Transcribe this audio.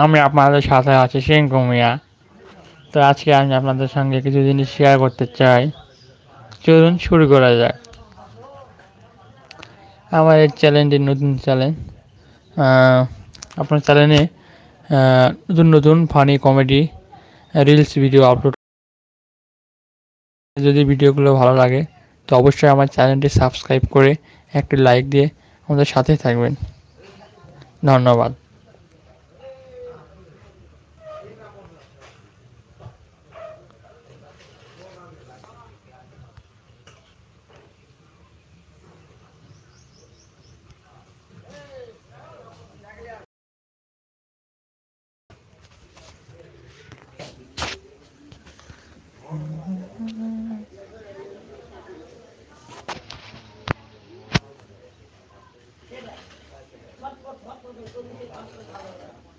আমি আপনাদের সাথে আছি সিংকু মিয়া। তো আজকে আমি আপনাদের সঙ্গে কিছু জিনিস শেয়ার করতে চাই। চলুন শুরু করা যাক। আমার এই চ্যানেলটি নতুন চ্যানেল আপনার চ্যানেলে নতুন নতুন funny comedy reels video upload যদি ভিডিওগুলো ভালো লাগে, তো অবশ্যই আমার চ্যানেলটি সাবস্ক্রাইব করে একটি লাইক দিয়ে আমাদের সাথে থাকবেন। ধন্যবাদ। ভালো